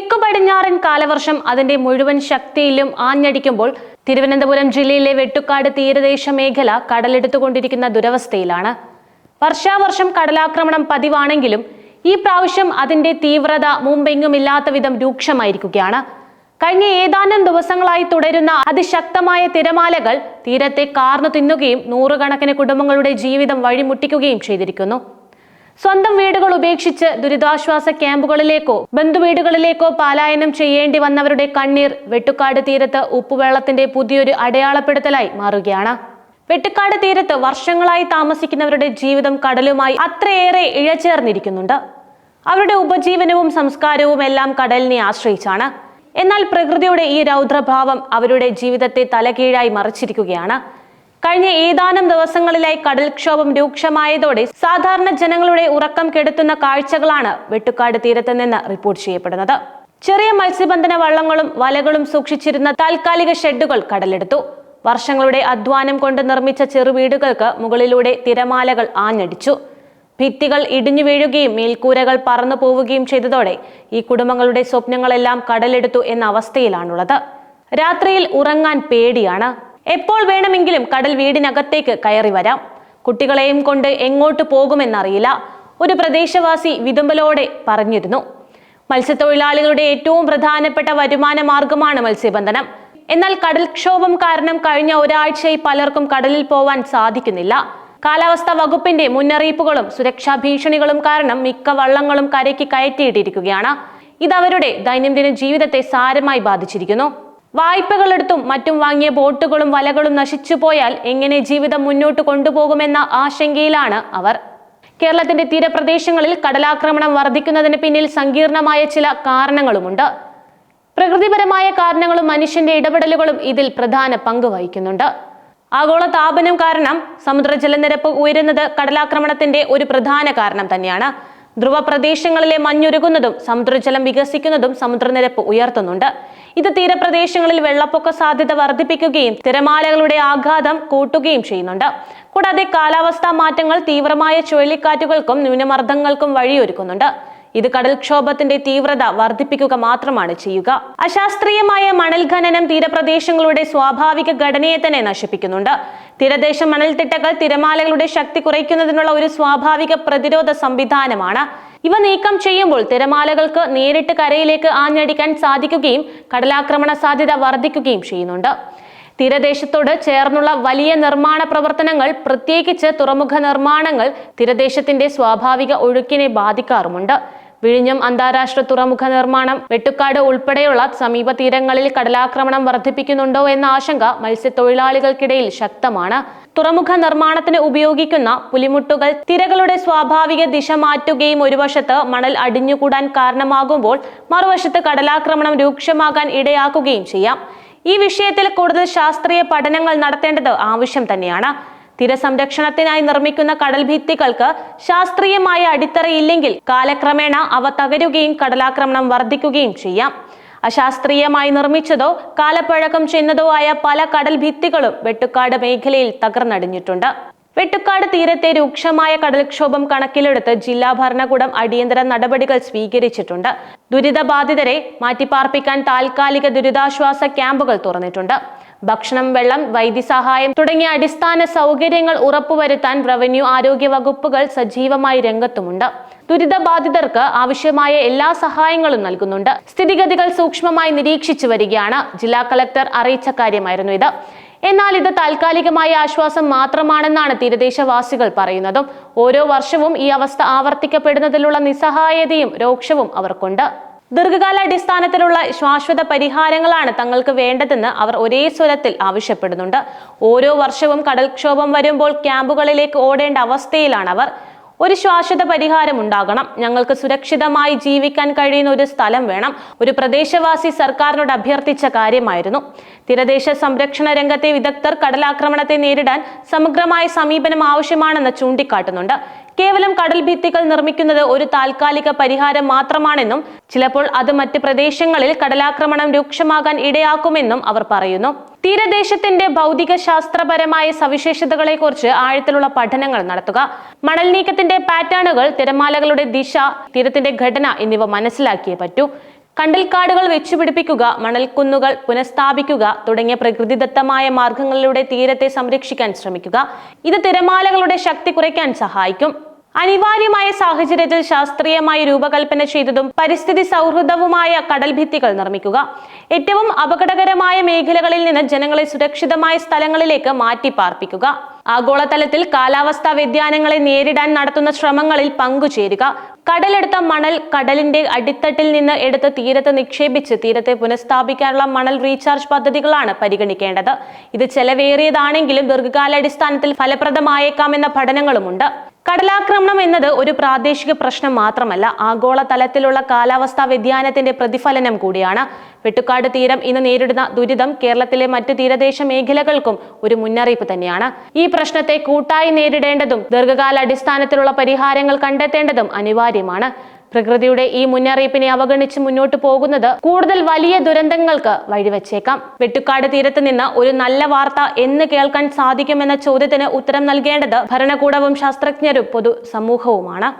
തെക്കു പടിഞ്ഞാറൻ കാലവർഷം അതിന്റെ മുഴുവൻ ശക്തിയിലും ആഞ്ഞടിക്കുമ്പോൾ തിരുവനന്തപുരം ജില്ലയിലെ വെട്ടുക്കാട് തീരദേശ മേഖല കടലെടുത്തുകൊണ്ടിരിക്കുന്ന ദുരവസ്ഥയിലാണ്. വർഷാവർഷം കടലാക്രമണം പതിവാണെങ്കിലും ഈ പ്രാവശ്യം അതിന്റെ തീവ്രത മുമ്പെങ്ങുമില്ലാത്ത വിധം രൂക്ഷമായിരിക്കുകയാണ്. കഴിഞ്ഞ ഏതാനും ദിവസങ്ങളായി തുടരുന്ന അതിശക്തമായ തിരമാലകൾ തീരത്തെ കാർന്നു തിന്നുകയും നൂറുകണക്കിന് കുടുംബങ്ങളുടെ ജീവിതം വഴിമുട്ടിക്കുകയും ചെയ്തിരിക്കുന്നു. സ്വന്തം വീടുകൾ ഉപേക്ഷിച്ച് ദുരിതാശ്വാസ ക്യാമ്പുകളിലേക്കോ ബന്ധുവീടുകളിലേക്കോ പലായനം ചെയ്യേണ്ടി വന്നവരുടെ കണ്ണീർ വെട്ടുക്കാട് തീരത്ത് ഉപ്പുവെള്ളത്തിന്റെ പുതിയൊരു അടയാളപ്പെടുത്തലായി മാറുകയാണ്. വെട്ടുക്കാട് തീരത്ത് വർഷങ്ങളായി താമസിക്കുന്നവരുടെ ജീവിതം കടലുമായി അത്രയേറെ ഇഴചേർന്നിരിക്കുന്നുണ്ട്. അവരുടെ ഉപജീവനവും സംസ്കാരവും എല്ലാം കടലിനെ ആശ്രയിച്ചാണ്. എന്നാൽ പ്രകൃതിയുടെ ഈ രൗദ്രഭാവം അവരുടെ ജീവിതത്തെ തലകീഴായി മറിച്ചിരിക്കുകയാണ്. കഴിഞ്ഞ ഏതാനും ദിവസങ്ങളിലായി കടൽക്ഷോഭം രൂക്ഷമായതോടെ സാധാരണ ജനങ്ങളുടെ ഉറക്കം കെടുത്തുന്ന കാഴ്ചകളാണ് വെട്ടുക്കാട് തീരത്ത് നിന്ന് റിപ്പോർട്ട് ചെയ്യപ്പെടുന്നത്. ചെറിയ മത്സ്യബന്ധന വള്ളങ്ങളും വലകളും സൂക്ഷിച്ചിരുന്ന താൽക്കാലിക ഷെഡുകൾ കടലെടുത്തു. വർഷങ്ങളുടെ അധ്വാനം കൊണ്ട് നിർമ്മിച്ച ചെറുവീടുകൾക്ക് മുകളിലൂടെ തിരമാലകൾ ആഞ്ഞടിച്ചു. ഭിത്തികൾ ഇടിഞ്ഞു വീഴുകയും മേൽക്കൂരകൾ പറന്നു പോവുകയും ചെയ്തതോടെ ഈ കുടുംബങ്ങളുടെ സ്വപ്നങ്ങളെല്ലാം കടലെടുത്തു എന്ന അവസ്ഥയിലാണുള്ളത്. രാത്രിയിൽ ഉറങ്ങാൻ പേടിയാണ്. എപ്പോൾ വേണമെങ്കിലും കടൽ വീടിനകത്തേക്ക് കയറി വരാം. കുട്ടികളെയും കൊണ്ട് എങ്ങോട്ട് പോകുമെന്നറിയില്ല. ഒരു പ്രദേശവാസി വിതുമ്പലോടെ പറഞ്ഞിരുന്നു. മത്സ്യത്തൊഴിലാളികളുടെ ഏറ്റവും പ്രധാനപ്പെട്ട വരുമാന മാർഗമാണ് മത്സ്യബന്ധനം. എന്നാൽ കടൽക്ഷോഭം കാരണം കഴിഞ്ഞ ഒരാഴ്ചയായി പലർക്കും കടലിൽ പോവാൻ സാധിക്കുന്നില്ല. കാലാവസ്ഥാ വകുപ്പിന്റെ മുന്നറിയിപ്പുകളും സുരക്ഷാ ഭീഷണികളും കാരണം മിക്ക വള്ളങ്ങളും കരയ്ക്ക് കയറ്റിയിട്ടിരിക്കുകയാണ്. ഇത് അവരുടെ ദൈനംദിന ജീവിതത്തെ സാരമായി ബാധിച്ചിരിക്കുന്നു. വായ്പകളെടുത്തും മറ്റും വാങ്ങിയ ബോട്ടുകളും വലകളും നശിച്ചു പോയാൽ എങ്ങനെ ജീവിതം മുന്നോട്ട് കൊണ്ടുപോകുമെന്ന ആശങ്കയിലാണ് അവർ. കേരളത്തിന്റെ തീരപ്രദേശങ്ങളിൽ കടലാക്രമണം വർദ്ധിക്കുന്നതിന് പിന്നിൽ സങ്കീർണമായ ചില കാരണങ്ങളുമുണ്ട്. പ്രകൃതിപരമായ കാരണങ്ങളും മനുഷ്യന്റെ ഇടപെടലുകളും ഇതിൽ പ്രധാന പങ്ക് വഹിക്കുന്നുണ്ട്. ആഗോള താപനം കാരണം സമുദ്ര ജലനിരപ്പ് ഉയരുന്നത് കടലാക്രമണത്തിന്റെ ഒരു പ്രധാന കാരണം തന്നെയാണ്. ധ്രുവ പ്രദേശങ്ങളിലെ മഞ്ഞുരുകുന്നതും സമുദ്രജലം വികസിക്കുന്നതും സമുദ്രനിരപ്പ് ഉയർത്തുന്നുണ്ട്. ഇത് തീരപ്രദേശങ്ങളിൽ വെള്ളപ്പൊക്ക സാധ്യത വർദ്ധിപ്പിക്കുകയും തിരമാലകളുടെ ആഘാതം കൂട്ടുകയും ചെയ്യുന്നുണ്ട്. കൂടാതെ കാലാവസ്ഥാ മാറ്റങ്ങൾ തീവ്രമായ ചുഴലിക്കാറ്റുകൾക്കും ന്യൂനമർദ്ദങ്ങൾക്കും വഴിയൊരുക്കുന്നുണ്ട്. ഇത് കടൽക്ഷോഭത്തിന്റെ തീവ്രത വർദ്ധിപ്പിക്കുക മാത്രമാണ് ചെയ്യുക. അശാസ്ത്രീയമായ മണൽ ഖനനം തീരപ്രദേശങ്ങളുടെ സ്വാഭാവിക ഘടനയെ തന്നെ നശിപ്പിക്കുന്നുണ്ട്. തീരദേശ മണൽത്തിട്ടകൾ തിരമാലകളുടെ ശക്തി കുറയ്ക്കുന്നതിനുള്ള ഒരു സ്വാഭാവിക പ്രതിരോധ സംവിധാനമാണ് ഇവ നീക്കം ചെയ്യുമ്പോൾ തിരമാലകൾക്ക് നേരിട്ട് കരയിലേക്ക് ആഞ്ഞടിക്കാൻ സാധിക്കുകയും കടലാക്രമണ സാധ്യത വർദ്ധിക്കുകയും ചെയ്യുന്നുണ്ട്. തീരദേശത്തോട് ചേർന്നുള്ള വലിയ നിർമ്മാണ പ്രവർത്തനങ്ങൾ പ്രത്യേകിച്ച് തുറമുഖ നിർമ്മാണങ്ങൾ തീരദേശത്തിന്റെ സ്വാഭാവിക ഒഴുക്കിനെ ബാധിക്കാറുമുണ്ട്. വിഴിഞ്ഞം അന്താരാഷ്ട്ര തുറമുഖ നിർമ്മാണം വെട്ടുക്കാട് ഉൾപ്പെടെയുള്ള സമീപ തീരങ്ങളിൽ കടലാക്രമണം വർദ്ധിപ്പിക്കുന്നുണ്ടോ എന്ന ആശങ്ക മത്സ്യത്തൊഴിലാളികൾക്കിടയിൽ ശക്തമാണ്. തുറമുഖ നിർമ്മാണത്തിന് ഉപയോഗിക്കുന്ന പുലിമുട്ടുകൾ തിരകളുടെ സ്വാഭാവിക ദിശ മാറ്റുകയും ഒരു വശത്ത് മണൽ അടിഞ്ഞുകൂടാൻ കാരണമാകുമ്പോൾ മറുവശത്ത് കടലാക്രമണം രൂക്ഷമാകാൻ ഇടയാക്കുകയും ചെയ്യാം. ഈ വിഷയത്തിൽ കൂടുതൽ ശാസ്ത്രീയ പഠനങ്ങൾ നടത്തേണ്ടത് ആവശ്യം തന്നെയാണ്. തീരസംരക്ഷണത്തിനായി നിർമ്മിക്കുന്ന കടൽ ഭിത്തികൾക്ക് ശാസ്ത്രീയമായ അടിത്തറയില്ലെങ്കിൽ കാലക്രമേണ അവ തകരുകയും കടലാക്രമണം വർദ്ധിക്കുകയും ചെയ്യാം. അശാസ്ത്രീയമായി നിർമ്മിച്ചതോ കാലപ്പഴക്കം ചെന്നതോ ആയ പല കടൽ ഭിത്തികളും വെട്ടുക്കാട് മേഖലയിൽ തകർന്നടിഞ്ഞിട്ടുണ്ട്. വെട്ടുക്കാട് തീരത്തെ രൂക്ഷമായ കടൽക്ഷോഭം കണക്കിലെടുത്ത് ജില്ലാ ഭരണകൂടം അടിയന്തര നടപടികൾ സ്വീകരിച്ചിട്ടുണ്ട്. ദുരിതബാധിതരെ മാറ്റിപ്പാർപ്പിക്കാൻ താൽക്കാലിക ദുരിതാശ്വാസ ക്യാമ്പുകൾ തുറന്നിട്ടുണ്ട്. ഭക്ഷണം വെള്ളം വൈദ്യസഹായം തുടങ്ങിയ അടിസ്ഥാന സൗകര്യങ്ങൾ ഉറപ്പുവരുത്താൻ റവന്യൂ ആരോഗ്യ വകുപ്പുകൾ സജീവമായി രംഗത്തുമുണ്ട്. ദുരിതബാധിതർക്ക് ആവശ്യമായ എല്ലാ സഹായങ്ങളും നൽകുന്നുണ്ട്. സ്ഥിതിഗതികൾ സൂക്ഷ്മമായി നിരീക്ഷിച്ചു വരികയാണ് ജില്ലാ കളക്ടർ അറിയിച്ച കാര്യമായിരുന്നു ഇത്. എന്നാൽ ഇത് താൽക്കാലികമായ ആശ്വാസം മാത്രമാണെന്നാണ് തീരദേശവാസികൾ പറയുന്നതും. ഓരോ വർഷവും ഈ അവസ്ഥ ആവർത്തിക്കപ്പെടുന്നതിലുള്ള നിസ്സഹായതയും രോക്ഷവും അവർക്കുണ്ട്. ദീർഘകാല അടിസ്ഥാനത്തിലുള്ള ശാശ്വത പരിഹാരങ്ങളാണ് തങ്ങൾക്ക് വേണ്ടതെന്ന് അവർ ഒരേ സ്വരത്തിൽ ആവശ്യപ്പെടുന്നുണ്ട്. ഓരോ വർഷവും കടൽക്ഷോഭം വരുമ്പോൾ ക്യാമ്പുകളിലേക്ക് ഓടേണ്ട അവസ്ഥയിലാണ് അവർ. ഒരു ശാശ്വത പരിഹാരം ഉണ്ടാകണം. ഞങ്ങൾക്ക് സുരക്ഷിതമായി ജീവിക്കാൻ കഴിയുന്ന ഒരു സ്ഥലം വേണം. ഒരു പ്രദേശവാസി സർക്കാരിനോട് അഭ്യർത്ഥിച്ച കാര്യമായിരുന്നു. തീരദേശ സംരക്ഷണ രംഗത്തെ വിദഗ്ധർ കടലാക്രമണത്തെ നേരിടാൻ സമഗ്രമായ സമീപനം ആവശ്യമാണെന്ന് ചൂണ്ടിക്കാട്ടുന്നുണ്ട്. കേവലം കടൽ ഭിത്തികൾ നിർമ്മിക്കുന്നത് ഒരു താൽക്കാലിക പരിഹാരം മാത്രമാണെന്നും ചിലപ്പോൾ അത് മറ്റ് പ്രദേശങ്ങളിൽ കടലാക്രമണം രൂക്ഷമാകാൻ ഇടയാക്കുമെന്നും അവർ പറയുന്നു. തീരദേശത്തിന്റെ ഭൗതിക ശാസ്ത്രപരമായ സവിശേഷതകളെക്കുറിച്ച് ആഴത്തിലുള്ള പഠനങ്ങൾ നടത്തുക മണൽ നീക്കത്തിന്റെ പാറ്റേണുകൾ തിരമാലകളുടെ ദിശ തീരത്തിന്റെ ഘടന എന്നിവ മനസ്സിലാക്കിയേ പറ്റൂ. കണ്ടൽക്കാടുകൾ വെച്ചുപിടിപ്പിക്കുക മണൽക്കുന്നുകൾ പുനഃസ്ഥാപിക്കുക തുടങ്ങിയ പ്രകൃതിദത്തമായ മാർഗങ്ങളിലൂടെ തീരത്തെ സംരക്ഷിക്കാൻ ശ്രമിക്കുക. ഇത് തിരമാലകളുടെ ശക്തി കുറയ്ക്കാൻ സഹായിക്കും. അനിവാര്യമായ സാഹചര്യത്തിൽ ശാസ്ത്രീയമായി രൂപകൽപ്പന ചെയ്തതും പരിസ്ഥിതി സൗഹൃദവുമായ കടൽ ഭിത്തികൾ നിർമ്മിക്കുക. ഏറ്റവും അപകടകരമായ മേഖലകളിൽ നിന്ന് ജനങ്ങളെ സുരക്ഷിതമായ സ്ഥലങ്ങളിലേക്ക് മാറ്റി പാർപ്പിക്കുക ആഗോളതലത്തിൽ കാലാവസ്ഥാ വ്യതിയാനങ്ങളെ നേരിടാൻ നടത്തുന്ന ശ്രമങ്ങളിൽ പങ്കുചേരുക. കടലെടുത്ത മണൽ കടലിന്റെ അടിത്തട്ടിൽ നിന്ന് എടുത്ത് തീരത്ത് നിക്ഷേപിച്ച് തീരത്തെ പുനഃസ്ഥാപിക്കാനുള്ള മണൽ റീചാർജ് പദ്ധതികളാണ് പരിഗണിക്കേണ്ടത്. ഇത് ചെലവേറിയതാണെങ്കിലും ദീർഘകാലാടിസ്ഥാനത്തിൽ ഫലപ്രദമായേക്കാമെന്ന പഠനങ്ങളുമുണ്ട്. കടലാക്രമണം എന്നത് ഒരു പ്രാദേശിക പ്രശ്നം മാത്രമല്ല ആഗോള തലത്തിലുള്ള കാലാവസ്ഥാ വ്യതിയാനത്തിന്റെ പ്രതിഫലനം കൂടിയാണ്. വെട്ടുക്കാട് തീരം ഇന്ന് നേരിടുന്ന ദുരിതം കേരളത്തിലെ മറ്റ് തീരദേശ മേഖലകൾക്കും ഒരു മുന്നറിയിപ്പ് തന്നെയാണ്. ഈ പ്രശ്നത്തെ കൂട്ടായി നേരിടേണ്ടതും ദീർഘകാല അടിസ്ഥാനത്തിലുള്ള പരിഹാരങ്ങൾ കണ്ടെത്തേണ്ടതും അനിവാര്യമാണ്. പ്രകൃതിയുടെ ഈ മുന്നറിയിപ്പിനെ അവഗണിച്ച് മുന്നോട്ട് പോകുന്നത് കൂടുതൽ വലിയ ദുരന്തങ്ങൾക്ക് വഴിവെച്ചേക്കാം. വെട്ടുക്കാട് തീരത്ത് നിന്ന് ഒരു നല്ല വാർത്ത എന്ന് കേൾക്കാൻ സാധിക്കുമെന്ന ചോദ്യത്തിന് ഉത്തരം നൽകേണ്ടത് ഭരണകൂടവും ശാസ്ത്രജ്ഞരും പൊതു സമൂഹവുമാണ്